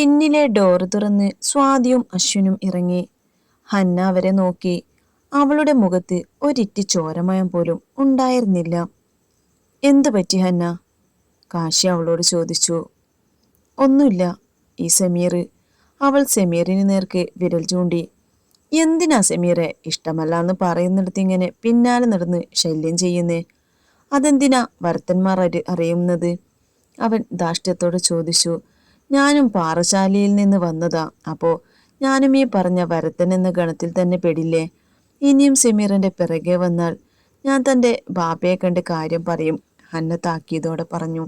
പിന്നിലെ ഡോർ തുറന്ന് സ്വാതിയും അശ്വിനും ഇറങ്ങി. ഹന്ന അവരെ നോക്കി. അവളുടെ മുഖത്ത് ഒരിറ്റി ചോരമയം പോലും ഉണ്ടായിരുന്നില്ല. എന്തു പറ്റി ഹന്ന? കാശി അവളോട് ചോദിച്ചു. ഒന്നുമില്ല ഈ സമീർ. അവൾ സമീറിന് നേർക്ക് വിരൽ ചൂണ്ടി. എന്തിനാ സമീറെ? ഇഷ്ടമല്ല എന്ന് പറയുന്നിടത്ത് ഇങ്ങനെ പിന്നാലെ നടന്ന് ശല്യം ചെയ്യുന്നേ? അതെന്തിനാ ഭരത്തന്മാർ അറി അറിയുന്നത്? അവൻ ധാഷ്ട്യത്തോട് ചോദിച്ചു. ഞാനും പാറശാലയിൽ നിന്ന് വന്നതാ. അപ്പോൾ ഞാനും ഈ പറഞ്ഞ വരത്തൻ എന്ന ഗണത്തിൽ തന്നെ പെടില്ലേ? ഇനിയും സെമീറിന്റെ പിറകെ വന്നാൽ ഞാൻ തന്റെ ബാബയെ കണ്ട് കാര്യം പറയും ഹന്ന താക്കിയതോടെ പറഞ്ഞു.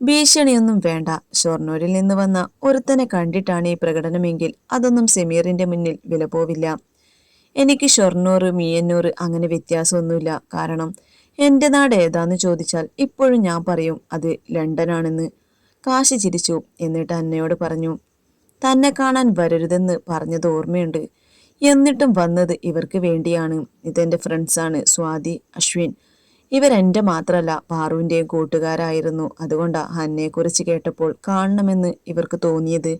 ഭീഷണിയൊന്നും വേണ്ട. ഷൊർണൂരിൽ നിന്ന് വന്ന ഒരുത്തനെ കണ്ടിട്ടാണ് ഈ പ്രകടനമെങ്കിൽ അതൊന്നും സെമീറിന്റെ മുന്നിൽ വില പോവില്ല. എനിക്ക് ഷൊർണൂർ മീയന്നൂർ അങ്ങനെ വ്യത്യാസമൊന്നുമില്ല. കാരണം എന്റെ നാട് ഏതാന്ന് ചോദിച്ചാൽ ഇപ്പോഴും ഞാൻ പറയും അത് ലണ്ടനാണെന്ന്. കാശി ചിരിച്ചു എന്നിട്ട് അന്നയോട് പറഞ്ഞു തന്നെ കാണാൻ വരരുതെന്ന് പറഞ്ഞത് ഓർമ്മയുണ്ട്. എന്നിട്ടും വന്നത് ഇവർക്ക് വേണ്ടിയാണ്. ഇതെന്റെ ഫ്രണ്ട്സാണ് സ്വാതി അശ്വിൻ. ഇവരെന്റെ മാത്രമല്ല പാറുവിന്റെയും കൂട്ടുകാരായിരുന്നു. അതുകൊണ്ടാ അന്നയെക്കുറിച്ച് കേട്ടപ്പോൾ കാണണമെന്ന് ഇവർക്ക് തോന്നിയത്.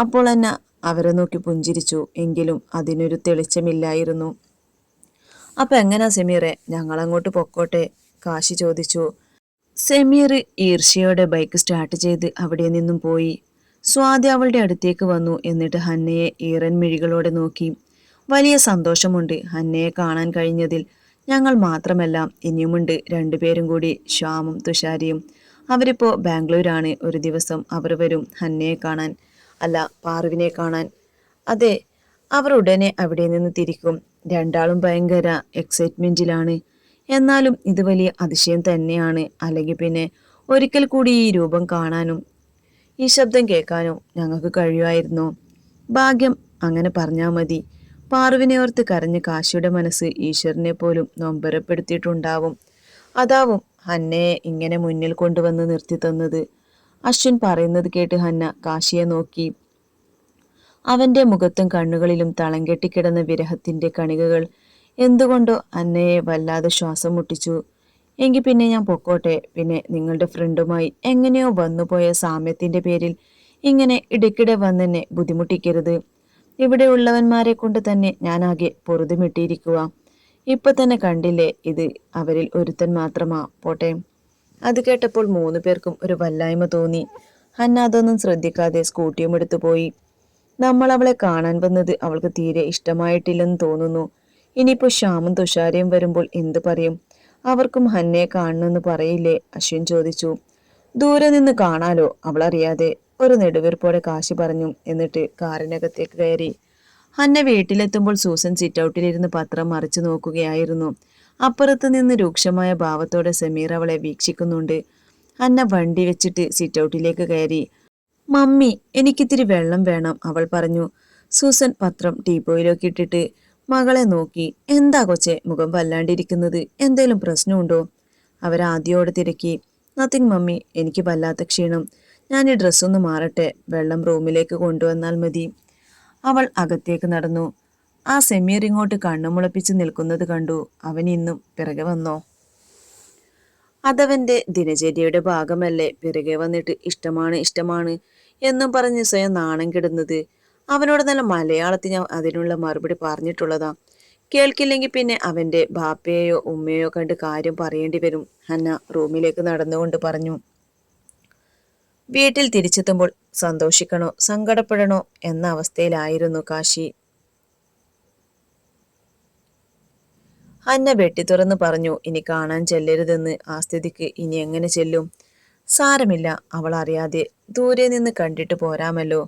അപ്പോൾ അന്ന അവരെ നോക്കി പുഞ്ചിരിച്ചു എങ്കിലും അതിനൊരു തെളിച്ചമില്ലായിരുന്നു. അപ്പൊ എങ്ങനാ സെമീറെ? ഞങ്ങളങ്ങോട്ട് പൊക്കോട്ടെ? കാശി ചോദിച്ചു. സെമീർ ഈർഷ്യയോടെ ബൈക്ക് സ്റ്റാർട്ട് ചെയ്ത് അവിടെ നിന്നും പോയി. സ്വാതി അവളുടെ അടുത്തേക്ക് വന്നു എന്നിട്ട് ഹന്നയെ ഈറൻ മിഴികളോടെ നോക്കി. വലിയ സന്തോഷമുണ്ട് ഹന്നയെ കാണാൻ കഴിഞ്ഞതിൽ. ഞങ്ങൾ മാത്രമല്ല ഇനിയുമുണ്ട് രണ്ടുപേരും കൂടി ശ്യാമും തുഷാരിയും. അവരിപ്പോൾ ബാംഗ്ലൂരാണ് ഒരു ദിവസം അവർ വരും ഹന്നയെ കാണാൻ. അല്ല പാർവിനെ കാണാൻ. അതെ അവർ ഉടനെ അവിടെ നിന്ന് തിരിക്കും. രണ്ടാളും ഭയങ്കര എക്സൈറ്റ്മെന്റിലാണ് എന്നാലും ഇത് വലിയ അതിശയം തന്നെയാണ്. അല്ലെങ്കിൽ പിന്നെ ഒരിക്കൽ കൂടി ഈ രൂപം കാണാനും ഈ ശബ്ദം കേൾക്കാനും ഞങ്ങൾക്ക് കഴിയുമായിരുന്നു. ഭാഗ്യം അങ്ങനെ പറഞ്ഞാൽ മതി. പാർവിനെ ഓർത്ത് കരഞ്ഞ് കാശിയുടെ മനസ്സ് ഈശ്വരനെ പോലും നൊമ്പരപ്പെടുത്തിയിട്ടുണ്ടാവും. അതാവും ഹന്നയെ ഇങ്ങനെ മുന്നിൽ കൊണ്ടുവന്ന് നിർത്തി തന്നത്. അശ്വിൻ പറയുന്നത് കേട്ട് ഹന്ന കാശിയെ നോക്കി. അവന്റെ മുഖത്തും കണ്ണുകളിലും തളം കെട്ടിക്കിടന്ന വിരഹത്തിന്റെ കണികകൾ എന്തുകൊണ്ടോ അന്നയെ വല്ലാതെ ശ്വാസം മുട്ടിച്ചു. എങ്കിൽ പിന്നെ ഞാൻ പൊക്കോട്ടെ. പിന്നെ നിങ്ങളുടെ ഫ്രണ്ടുമായി എങ്ങനെയോ വന്നുപോയ സാമ്യത്തിന്റെ പേരിൽ ഇങ്ങനെ ഇടയ്ക്കിടെ വന്നെന്നെ ബുദ്ധിമുട്ടിക്കരുത്. ഇവിടെ ഉള്ളവന്മാരെ കൊണ്ട് തന്നെ ഞാനാകെ പൊറുതുമിട്ടിയിരിക്കുക ഇപ്പൊ തന്നെ കണ്ടില്ലേ ഇത്? അവരിൽ ഒരുത്തൻ മാത്രമാ. പോട്ടെ. അത് കേട്ടപ്പോൾ മൂന്നു പേർക്കും ഒരു വല്ലായ്മ തോന്നി. ഹന്ന അതൊന്നും ശ്രദ്ധിക്കാതെ സ്കൂട്ടിയും എടുത്തു പോയി നമ്മൾ അവളെ കാണാൻ വന്നത് അവൾക്ക് തീരെ ഇഷ്ടമായിട്ടില്ലെന്ന് തോന്നുന്നു. ഇനിയിപ്പോ ശ്യാമും തുഷാരയും വരുമ്പോൾ എന്തു പറയും? അവർക്കും ഹന്നയെ കാണണമെന്ന് പറയില്ലേ? അശ്വിൻ ചോദിച്ചു. ദൂരെ നിന്ന് കാണാലോ അവളറിയാതെ. ഒരു നെടുവീർപ്പോടെ കാശി പറഞ്ഞു എന്നിട്ട് കാറിനകത്തേക്ക് കയറി. ഹന്ന വീട്ടിലെത്തുമ്പോൾ സൂസൻ സിറ്റൗട്ടിലിരുന്ന് പത്രം മറിച്ചു നോക്കുകയായിരുന്നു. അപ്പുറത്ത് നിന്ന് രൂക്ഷമായ ഭാവത്തോടെ സമീർ അവളെ വീക്ഷിക്കുന്നുണ്ട്. ഹന്ന വണ്ടി വെച്ചിട്ട് സിറ്റൗട്ടിലേക്ക് കയറി. മമ്മി എനിക്കിത്തിരി വെള്ളം വേണം അവൾ പറഞ്ഞു. സൂസൻ പത്രം ടീപ്പോയിലേക്ക് ഇട്ടിട്ട് മകളെ നോക്കി എന്താ കൊച്ചെ മുഖം വല്ലാണ്ടിരിക്കുന്നത്? എന്തേലും പ്രശ്നമുണ്ടോ? അവരാദ്യോടെ തിരക്കി നത്തിങ് മമ്മി. എനിക്ക് വല്ലാത്ത ക്ഷീണം. ഞാൻ ഈ ഡ്രസ്സൊന്ന് മാറട്ടെ. വെള്ളം റൂമിലേക്ക് കൊണ്ടുവന്നാൽ മതി. അവൾ അകത്തേക്ക് നടന്നു. ആ സെമീർ ഇങ്ങോട്ട് കണ്ണുമുളപ്പിച്ച് നിൽക്കുന്നത് കണ്ടു. അവൻ ഇന്നും പിറകെ വന്നോ? അതവന്റെ ദിനചര്യയുടെ ഭാഗമല്ലേ. പിറകെ വന്നിട്ട് ഇഷ്ടമാണ് ഇഷ്ടമാണ് എന്നും പറഞ്ഞ് സ്വയം നാണം കെടുന്നത്. അവനോട് നല്ല മലയാളത്തിൽ ഞാൻ അതിനുള്ള മറുപടി പറഞ്ഞിട്ടുള്ളതാ. കേൾക്കില്ലെങ്കിൽ പിന്നെ അവന്റെ ബാപ്പയെയോ ഉമ്മയോ കണ്ട് കാര്യം പറയേണ്ടി വരും. ഹന്ന റൂമിലേക്ക് നടന്നുകൊണ്ട് പറഞ്ഞു. വീട്ടിൽ തിരിച്ചെത്തുമ്പോൾ സന്തോഷിക്കണോ സങ്കടപ്പെടണോ എന്ന അവസ്ഥയിലായിരുന്നു കാശി. അന്ന വെട്ടി തുറന്ന് പറഞ്ഞു ഇനി കാണാൻ ചെല്ലരുതെന്ന്. ആ സ്ഥിതിക്ക് ഇനി എങ്ങനെ ചെല്ലും? സാരമില്ല. അവൾ അറിയാതെ ദൂരെ നിന്ന് കണ്ടിട്ട് പോരാമല്ലോ.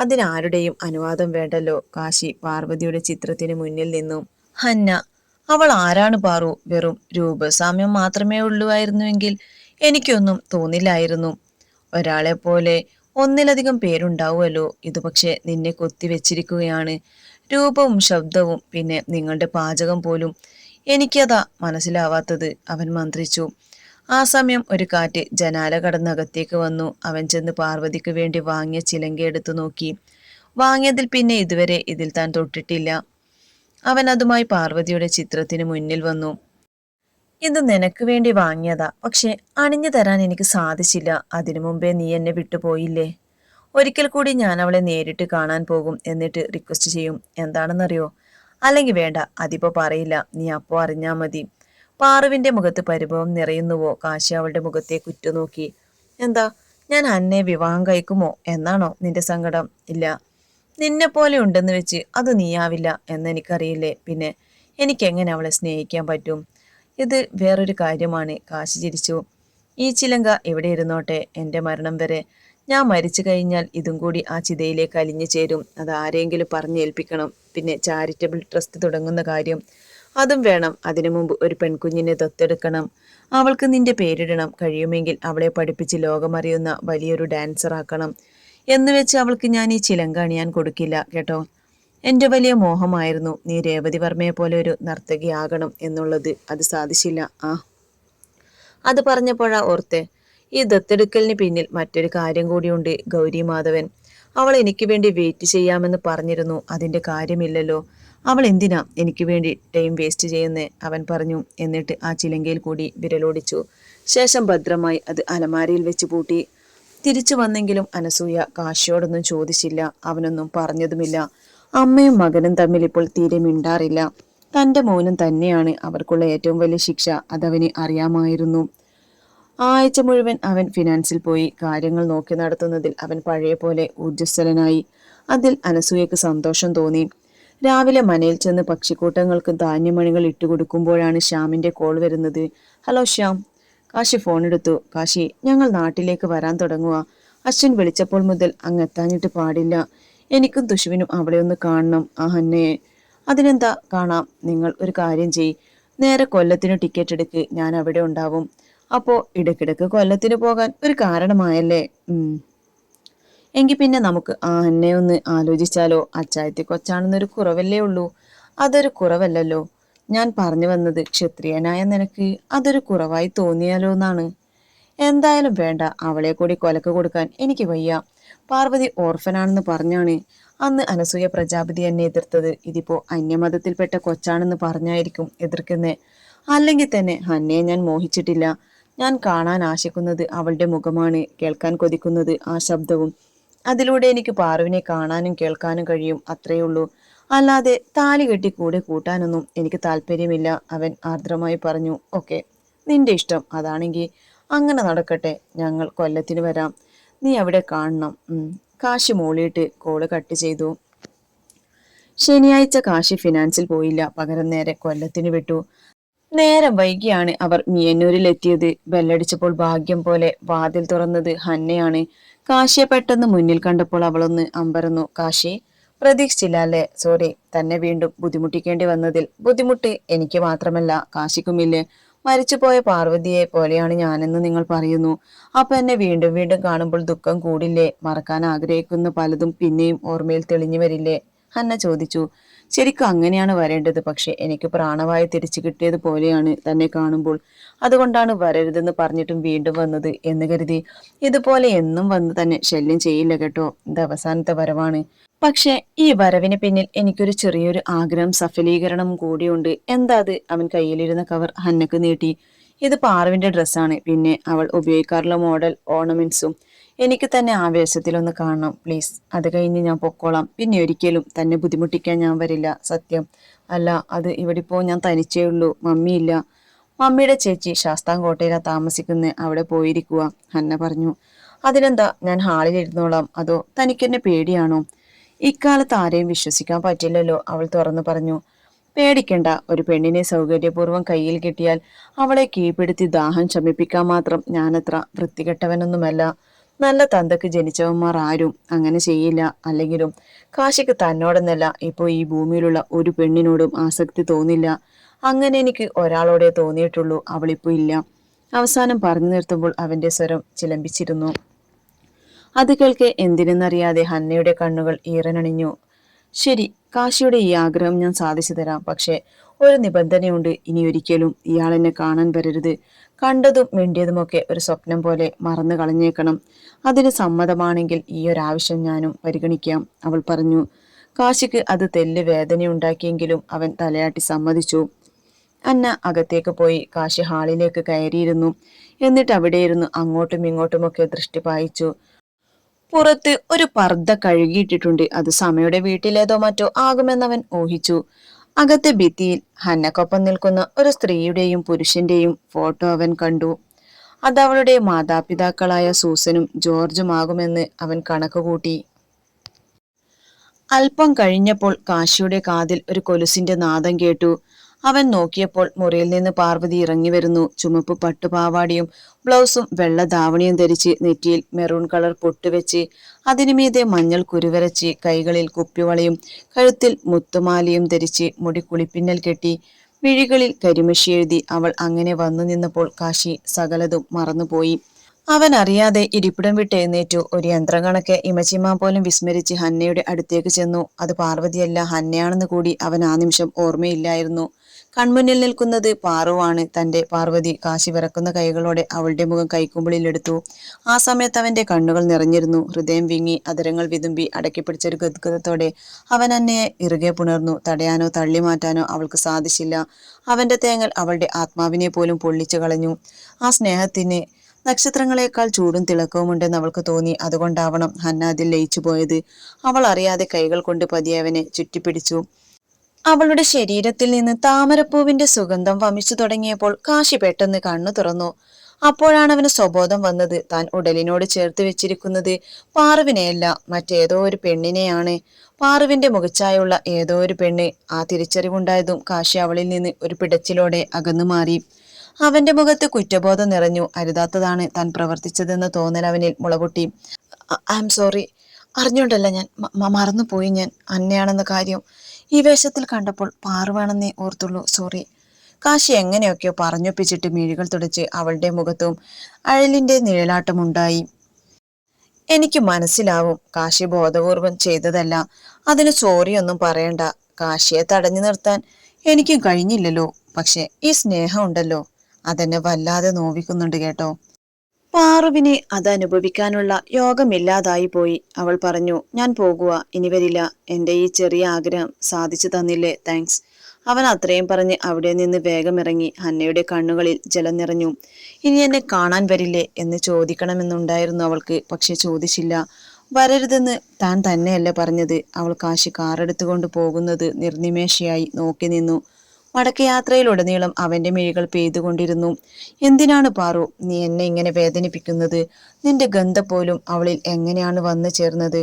അതിനാരുടെയും അനുവാദം വേണ്ടല്ലോ? കാശി പാർവതിയുടെ ചിത്രത്തിന് മുന്നിൽ നിന്നും. ഹന്ന അവൾ ആരാണ് പാറു? വെറും രൂപസാമ്യം മാത്രമേ ഉള്ളുവായിരുന്നുവെങ്കിൽ എനിക്കൊന്നും തോന്നില്ലായിരുന്നു. ഒരാളെ പോലെ ഒന്നിലധികം പേരുണ്ടാവുമല്ലോ. ഇത് പക്ഷെ നിന്നെ കൊത്തിവെച്ചിരിക്കുകയാണ്. രൂപവും ശബ്ദവും പിന്നെ നിങ്ങളുടെ പാചകം പോലും എനിക്കതാ മനസ്സിലാവാത്തത്. അവൻ മന്ത്രിച്ചു. ആ സമയം ഒരു കാറ്റ് ജനാല കടന്നകത്തേക്ക് വന്നു. അവൻ ചെന്ന് പാർവതിക്ക് വേണ്ടി വാങ്ങിയ ചിലങ്ക എടുത്തു നോക്കി. വാങ്ങിയതിൽ പിന്നെ ഇതുവരെ ഇതിൽ താൻ തൊട്ടിട്ടില്ല. അവൻ അതുമായി പാർവതിയുടെ ചിത്രത്തിന് മുന്നിൽ വന്നു. ഇത് നിനക്ക് വേണ്ടി വാങ്ങിയതാ. പക്ഷെ അണിഞ്ഞു തരാൻ എനിക്ക് സാധിച്ചില്ല. അതിനു മുമ്പേ നീ എന്നെ വിട്ടുപോയില്ലേ? ഒരിക്കൽ കൂടി ഞാൻ അവളെ നേരിട്ട് കാണാൻ പോകും എന്നിട്ട് റിക്വസ്റ്റ് ചെയ്യും. എന്താണെന്നറിയോ? അല്ലെങ്കിൽ വേണ്ട അതിപ്പോ പറയില്ല. നീ അപ്പോ അറിഞ്ഞാ മതി. പാറുവിന്റെ മുഖത്ത് പരിഭവം നിറയുന്നുവോ? കാശി അവളുടെ മുഖത്തെ കുറ്റുനോക്കി. എന്താ? ഞാൻ അന്നെ വിവാഹം കഴിക്കുമോ? എന്നാണോ നിന്റെ സങ്കടം? ഇല്ല. നിന്നെ പോലെ ഉണ്ടെന്ന് വെച്ച് അത് നീയാവില്ല എന്ന് എനിക്കറിയില്ലേ? പിന്നെ എനിക്കെങ്ങനെ അവളെ സ്നേഹിക്കാൻ പറ്റും? ഇത് വേറൊരു കാര്യമാണ്. കാശി ചിരിച്ചു. ഈ ചിലങ്ക എവിടെ ഇരുന്നോട്ടെ? എന്റെ മരണം വരെ. ഞാൻ മരിച്ചു കഴിഞ്ഞാൽ ഇതും കൂടി ആ ചിതയിലേക്ക് അലിഞ്ഞു ചേരും. അത് ആരെങ്കിലും പറഞ്ഞേൽപ്പിക്കണം. പിന്നെ ചാരിറ്റബിൾ ട്രസ്റ്റ് തുടങ്ങുന്ന കാര്യം. അതും വേണം. അതിനു മുമ്പ് ഒരു പെൺകുഞ്ഞിനെ ദത്തെടുക്കണം. അവൾക്ക് നിന്റെ പേരിടണം. കഴിയുമെങ്കിൽ അവളെ പഠിപ്പിച്ച് ലോകമറിയുന്ന വലിയൊരു ഡാൻസർ ആക്കണം. എന്ന് വെച്ച് അവൾക്ക് ഞാൻ ഈ ചിലങ്ക അണിയാൻ കൊടുക്കില്ല കേട്ടോ. എന്റെ വലിയ മോഹമായിരുന്നു നീ രേവതി വർമ്മയെ പോലെ ഒരു നർത്തകിയാകണം എന്നുള്ളത്. അത് സാധിച്ചില്ല. ആ. അത് പറഞ്ഞപ്പോഴാ ഓർത്തെ ഈ ദത്തെടുക്കലിന് പിന്നിൽ മറ്റൊരു കാര്യം കൂടിയുണ്ട് ഗൗരി മാധവൻ അവൾ എനിക്ക് വേണ്ടി വെയിറ്റ് ചെയ്യാമെന്ന് പറഞ്ഞിരുന്നു. അതിന്റെ കാര്യമില്ലല്ലോ. അവൾ എന്തിനാ എനിക്ക് വേണ്ടി ടൈം വേസ്റ്റ് ചെയ്യുന്നേ? അവൻ പറഞ്ഞു. എന്നിട്ട് ആ ചിലങ്കയിൽ കൂടി വിരലോടിച്ചു. ശേഷം ഭദ്രമായി അത് അലമാരയിൽ വെച്ച് പൂട്ടി. തിരിച്ചു വന്നെങ്കിലും അനസൂയ കാശിയോടൊന്നും ചോദിച്ചില്ല. അവനൊന്നും പറഞ്ഞതുമില്ല. അമ്മയും മകനും തമ്മിൽ ഇപ്പോൾ തീരെ മിണ്ടാറില്ല. തന്റെ മൗനം തന്നെയാണ് അവർക്കുള്ള ഏറ്റവും വലിയ ശിക്ഷ. അതവന് അറിയാമായിരുന്നു. ആഴ്ച മുഴുവൻ അവൻ ഫിനാൻസിൽ പോയി. കാര്യങ്ങൾ നോക്കി നടത്തുന്നതിൽ അവൻ പഴയ പോലെ ഊർജസ്വലനായി. അതിൽ അനസൂയക്ക് സന്തോഷം തോന്നി. രാവിലെ മനയിൽ ചെന്ന് പക്ഷിക്കൂട്ടങ്ങൾക്ക് ധാന്യമണികൾ ഇട്ടുകൊടുക്കുമ്പോഴാണ് ശ്യാമിന്റെ കോൾ വരുന്നത്. ഹലോ ശ്യാം. കാശി ഫോൺ എടുത്തു. കാശി ഞങ്ങൾ നാട്ടിലേക്ക് വരാൻ തുടങ്ങുക അശ്വിൻ വിളിച്ചപ്പോൾ മുതൽ അങ്ങ് എത്താഞ്ഞിട്ട് പാടില്ല. എനിക്കും തുഷുവിനും അവിടെ ഒന്ന് കാണണം. ആ അതിനെന്താ? കാണാം. നിങ്ങൾ ഒരു കാര്യം ചെയ് നേരെ കൊല്ലത്തിന് ടിക്കറ്റ് എടുക്ക്. ഞാൻ അവിടെ ഉണ്ടാവും. അപ്പോ ഇടയ്ക്കിടയ്ക്ക് കൊല്ലത്തിന് പോകാൻ ഒരു കാരണമായല്ലേ? എങ്കിൽ പിന്നെ നമുക്ക് ആ എന്നെ ഒന്ന് ആലോചിച്ചാലോ അച്ചായത്തി കൊച്ചാണെന്നൊരു കുറവല്ലേ ഉള്ളൂ? അതൊരു കുറവല്ലല്ലോ. ഞാൻ പറഞ്ഞു വന്നത് ക്ഷത്രിയനായ നിനക്ക് അതൊരു കുറവായി തോന്നിയാലോ എന്നാണ് എന്തായാലും വേണ്ട അവളെ കൂടി കൊലക്ക് കൊടുക്കാൻ എനിക്ക് വയ്യ. പാർവതി ഓർഫനാണെന്ന് പറഞ്ഞാണ്. അന്ന് അനസൂയ പ്രജാപതി എന്നെ എതിർത്തത്. ഇതിപ്പോ അന്യമതത്തിൽപ്പെട്ട കൊച്ചാണെന്ന് പറഞ്ഞായിരിക്കും എതിർക്കുന്നേ. അല്ലെങ്കിൽ തന്നെ ഹന്നയെ ഞാൻ മോഹിച്ചിട്ടില്ല. ഞാൻ കാണാൻ ആശിക്കുന്നത് അവളുടെ മുഖമാണ്. കേൾക്കാൻ കൊതിക്കുന്നത് ആ ശബ്ദവും അതിലൂടെ എനിക്ക് പാറുവിനെ കാണാനും കേൾക്കാനും കഴിയും അത്രയേ ഉള്ളൂ. അല്ലാതെ താലി കെട്ടി കൂടെ കൂട്ടാനൊന്നും എനിക്ക് താല്പര്യമില്ല അവൻ ആർദ്രമായി പറഞ്ഞു. ഓക്കെ നിന്റെ ഇഷ്ടം അതാണെങ്കിൽ അങ്ങനെ നടക്കട്ടെ ഞങ്ങൾ കൊല്ലത്തിന് വരാം. നീ അവിടെ കാണണം. കാശി മൂളിയിട്ട് കോൾ കട്ട് ചെയ്തു. ശനിയാഴ്ച കാശി ഫിനാൻസിൽ പോയില്ല പകരം നേരെ കൊല്ലത്തിന് വിട്ടു. നേരം വൈകിയാണ് അവർ മിയന്നൂരിൽ എത്തിയത് ബെല്ലടിച്ചപ്പോൾ ഭാഗ്യം പോലെ വാതിൽ തുറന്നത് ഹന്നയാണ്. കാശിയെ പെട്ടെന്ന് മുന്നിൽ കണ്ടപ്പോൾ അവളൊന്ന് അമ്പരന്നു. കാശി പ്രതീക്ഷിച്ചില്ല അല്ലേ? സോറി തന്നെ വീണ്ടും ബുദ്ധിമുട്ടിക്കേണ്ടി വന്നതിൽ. ബുദ്ധിമുട്ട് എനിക്ക് മാത്രമല്ല കാശിക്കുമില്ലേ? മരിച്ചുപോയ പാർവതിയെ പോലെയാണ് ഞാനെന്ന് നിങ്ങൾ പറയുന്നു. അപ്പൊ എന്നെ വീണ്ടും വീണ്ടും കാണുമ്പോൾ ദുഃഖം കൂടില്ലേ? മറക്കാൻ ആഗ്രഹിക്കുന്ന പലതും പിന്നെയും ഓർമ്മയിൽ തെളിഞ്ഞു വരില്ലേ? ഹന്ന ചോദിച്ചു. ശരിക്കും അങ്ങനെയാണ് വരേണ്ടത്. പക്ഷെ എനിക്ക് പ്രാണവായു തിരിച്ചു കിട്ടിയത് പോലെയാണ് തന്നെ കാണുമ്പോൾ. അതുകൊണ്ടാണ് വരരുതെന്ന് പറഞ്ഞിട്ടും വീണ്ടും വന്നത് എന്ന് കരുതി. ഇതുപോലെ എന്നും വന്ന് തന്നെ ശല്യം ചെയ്യില്ല കേട്ടോ. ഇത് അവസാനത്തെ വരവാണ്. പക്ഷേ ഈ വരവിന് പിന്നിൽ എനിക്കൊരു ചെറിയൊരു ആഗ്രഹം സഫലീകരണം കൂടിയുണ്ട്. എന്താ അത്? അവൻ കയ്യിലിരുന്ന കവർ ഹന്നക്ക് നീട്ടി. ഇത് പാറുവിന്റെ ഡ്രസ്സാണ്. പിന്നെ അവൾ ഉപയോഗിക്കാറുള്ള മോഡൽ ഓർണമെന്റ്സും എനിക്ക് തന്നെ ആവേശത്തിലൊന്ന് കാണണം പ്ലീസ് അത് കഴിഞ്ഞ് ഞാൻ പൊക്കോളാം. പിന്നെ ഒരിക്കലും തന്നെ ബുദ്ധിമുട്ടിക്കാൻ ഞാൻ വരില്ല സത്യം. അല്ല അത് ഇവിടെ ഇപ്പോൾ ഞാൻ തനിച്ചേ ഉള്ളൂ മമ്മിയില്ല മമ്മിയുടെ ചേച്ചി ശാസ്താംകോട്ടയിലാണ് താമസിക്കുന്നത് അവിടെ പോയിരിക്കുക ഹന്ന പറഞ്ഞു. അതിനെന്താ ഞാൻ ഹാളിൽ ഇരുന്നോളാം അതോ തനിക്കെന്നെ പേടിയാണോ? ഇക്കാലത്ത് ആരെയും വിശ്വസിക്കാൻ പറ്റില്ലല്ലോ അവൾ തുറന്നു പറഞ്ഞു. പേടിക്കണ്ട ഒരു പെണ്ണിനെ സൗകര്യപൂർവം കയ്യിൽ കിട്ടിയാൽ അവളെ കീഴ്പ്പെടുത്തി ദാഹം ശമിപ്പിക്കാൻ മാത്രം ഞാനത്ര വൃത്തികെട്ടവനൊന്നുമല്ല. നല്ല തന്തക്ക് ജനിച്ചവന്മാർ ആരും അങ്ങനെ ചെയ്യില്ല. അല്ലെങ്കിലും കാശിക്ക് തന്നോടെന്നല്ല ഇപ്പോൾ ഈ ഭൂമിയിലുള്ള ഒരു പെണ്ണിനോടും ആസക്തി തോന്നില്ല. അങ്ങനെ എനിക്ക് ഒരാളോടെ തോന്നിയിട്ടുള്ളൂ അവളിപ്പോ ഇല്ല. അവസാനം പറഞ്ഞു നിർത്തുമ്പോൾ അവന്റെ സ്വരം ചിലമ്പിച്ചിരുന്നു. അത് കേൾക്കെ എന്തിനെന്നറിയാതെ ഹന്നയുടെ കണ്ണുകൾ ഈറനണിഞ്ഞു. ശരി കാശിയുടെ ഈ ആഗ്രഹം ഞാൻ സാധിച്ചു തരാം. പക്ഷേ ഒരു നിബന്ധനയുണ്ട് ഇനി ഒരിക്കലും ഇയാൾ എന്നെ കാണാൻ വരരുത്. കണ്ടതും മിണ്ടിയതുമൊക്കെ ഒരു സ്വപ്നം പോലെ മറന്നു കളഞ്ഞേക്കണം. അതിന് സമ്മതമാണെങ്കിൽ ഈ ആവശ്യം ഞാനും പരിഗണിക്കാം അവൾ പറഞ്ഞു. കാശിക്ക് അത് തെല്ല് വേദനയുണ്ടാക്കിയെങ്കിലും അവൻ തലയാട്ടി സമ്മതിച്ചു. അന്ന അകത്തേക്ക് പോയി കാശി ഹാളിലേക്ക് കയറിയിരുന്നു. എന്നിട്ട് അവിടെയിരുന്നു അങ്ങോട്ടും ഇങ്ങോട്ടുമൊക്കെ ദൃഷ്ടി പായിച്ചു. പുറത്ത് ഒരു പർദ്ദ കഴുകിയിട്ടിട്ടുണ്ട്. അത് സമയുടെ വീട്ടിലേതോ മറ്റോ ആകുമെന്നവൻ ഊഹിച്ചു. അകത്തെ ഭിത്തിയിൽ ഹന്നക്കൊപ്പം നിൽക്കുന്ന ഒരു സ്ത്രീയുടെയും പുരുഷന്റെയും ഫോട്ടോ അവൻ കണ്ടു. അത് അതവളുടെ മാതാപിതാക്കളായ സൂസനും ജോർജുമാകുമെന്ന് അവൻ കണക്കുകൂട്ടി. അല്പം കഴിഞ്ഞപ്പോൾ കാശിയുടെ കാതിൽ ഒരു കൊലുസിന്റെ നാദം കേട്ടു. അവൻ നോക്കിയപ്പോൾ മുറിയിൽ നിന്ന് പാർവതി ഇറങ്ങി വരുന്നു. ചുമപ്പ് പട്ടുപാവാടിയും ബ്ലൗസും വെള്ള ധാവണിയും ധരിച്ച് നെറ്റിയിൽ മെറൂൺ കളർ പൊട്ടുവെച്ച് അതിനുമീതെ മഞ്ഞൾ കുരുവരച്ച് കൈകളിൽ കുപ്പിവളയും കഴുത്തിൽ മുത്തുമാലയും ധരിച്ച് മുടി കുളിപ്പിന്നൽ കെട്ടി വിഴികളിൽ കരിമഷി എഴുതി അവൾ അങ്ങനെ വന്നു നിന്നപ്പോൾ കാശി സകലതും മറന്നുപോയി. അവൻ അറിയാതെ ഇരിപ്പിടം വിട്ട് എഴുന്നേറ്റു. ഒരു യന്ത്രം കണക്ക് ഇമച്ചിമാൻ പോലും വിസ്മരിച്ച് ഹന്നയുടെ അടുത്തേക്ക് ചെന്നു. അത് പാർവതിയല്ല ഹന്നയാണെന്ന് കൂടി അവൻ ആ നിമിഷം ഓർമ്മയില്ലായിരുന്നു. കൺമുന്നിൽ നിൽക്കുന്നത് പാറുവാണ്. തന്റെ പാർവതി കാശി വിറക്കുന്ന കൈകളോടെ അവളുടെ മുഖം കൈക്കുമ്പിളിലെടുത്തു ആ സമയത്ത് അവന്റെ കണ്ണുകൾ നിറഞ്ഞിരുന്നു. ഹൃദയം വിങ്ങി അതരങ്ങൾ വിതുമ്പി അടക്കിപ്പിടിച്ചൊരു ഗദ്ഗതത്തോടെ അവൻ അന്നയെ ഇറുകെ പുണർന്നു. തടയാനോ തള്ളി മാറ്റാനോ അവൾക്ക് സാധിച്ചില്ല. അവന്റെ തേങ്ങൽ അവളുടെ ആത്മാവിനെ പോലും പൊള്ളിച്ചു കളഞ്ഞു. ആ സ്നേഹത്തിന് നക്ഷത്രങ്ങളെക്കാൾ ചൂടും തിളക്കവുമുണ്ടെന്ന് അവൾക്ക് തോന്നി. അതുകൊണ്ടാവണം ഹന്ന അതിൽ ലയിച്ചു പോയത് അവൾ അറിയാതെ കൈകൾ കൊണ്ട് പതിയവനെ ചുറ്റിപ്പിടിച്ചു. അവളുടെ ശരീരത്തിൽ നിന്ന് താമരപ്പൂവിന്റെ സുഗന്ധം വമിച്ചു തുടങ്ങിയപ്പോൾ കാശി പെട്ടെന്ന് കണ്ണു തുറന്നു. അപ്പോഴാണ് അവന് സ്വബോധം വന്നത്. താൻ ഉടലിനോട് ചേർത്ത് വെച്ചിരിക്കുന്നത് പാറുവിനെയല്ല മറ്റേതോ ഒരു പെണ്ണിനെയാണ്. പാറുവിന്റെ മുഖച്ചായുള്ള ഏതോ ഒരു പെണ്ണ് ആ തിരിച്ചറിവുണ്ടായതും കാശി അവളിൽ നിന്ന് ഒരു പിടച്ചിലോടെ അകന്നു മാറി. അവന്റെ മുഖത്ത് കുറ്റബോധം നിറഞ്ഞു. അരുതാത്തതാണ് താൻ പ്രവർത്തിച്ചതെന്ന് തോന്നൽ അവനിൽ മുളപൊട്ടി. I am sorry. അറിഞ്ഞോണ്ടല്ല ഞാൻ. മറന്നുപോയി ഞാൻ. അന്നയാണെന്ന കാര്യം ഈ വേഷത്തിൽ കണ്ടപ്പോൾ പാറുവാണെന്നേ ഓർത്തുള്ളൂ സോറി. കാശി എങ്ങനെയൊക്കെയോ പറഞ്ഞൊപ്പിച്ചിട്ട് മിഴികൾ തുടച്ച് അവളുടെ മുഖത്തും അഴലിന്റെ നിഴലാട്ടമുണ്ടായി. എനിക്ക് മനസ്സിലാവും കാശി ബോധപൂർവം ചെയ്തതല്ല. അതിന് സോറിയൊന്നും പറയണ്ട. കാശിയെ തടഞ്ഞു നിർത്താൻ എനിക്കും കഴിഞ്ഞില്ലല്ലോ. പക്ഷെ ഈ സ്നേഹം ഉണ്ടല്ലോ. അതെന്നെ വല്ലാതെ നോവിക്കുന്നുണ്ട് കേട്ടോ. പാറുവിന് അത് അനുഭവിക്കാനുള്ള യോഗമില്ലാതായി പോയി. അവൾ പറഞ്ഞു ഞാൻ പോകുക ഇനി വരില്ല. എന്റെ ഈ ചെറിയ ആഗ്രഹം സാധിച്ചു തന്നില്ലേ? താങ്ക്സ് അവൻ അത്രയും പറഞ്ഞ് അവിടെ നിന്ന് വേഗം ഇറങ്ങി ഹന്നയുടെ കണ്ണുകളിൽ ജലം നിറഞ്ഞു. ഇനി എന്നെ കാണാൻ വരില്ലേ? എന്ന് ചോദിക്കണമെന്നുണ്ടായിരുന്നു അവൾക്ക്. പക്ഷെ ചോദിച്ചില്ല. വരരുതെന്ന് താൻ തന്നെയല്ല പറഞ്ഞത്? അവൾ കാശി കാറെടുത്തുകൊണ്ട് പോകുന്നത് നിർനിമേഷയായി നോക്കി നിന്നു. മടക്കയാത്രയിലുടനീളം അവന്റെ മിഴികൾ പെയ്തുകൊണ്ടിരുന്നു. എന്തിനാണ് പാറു നീ എന്നെ ഇങ്ങനെ വേദനിപ്പിക്കുന്നത്? നിന്റെ ഗന്ധ പോലും അവളിൽ എങ്ങനെയാണ് വന്നു ചേർന്നത്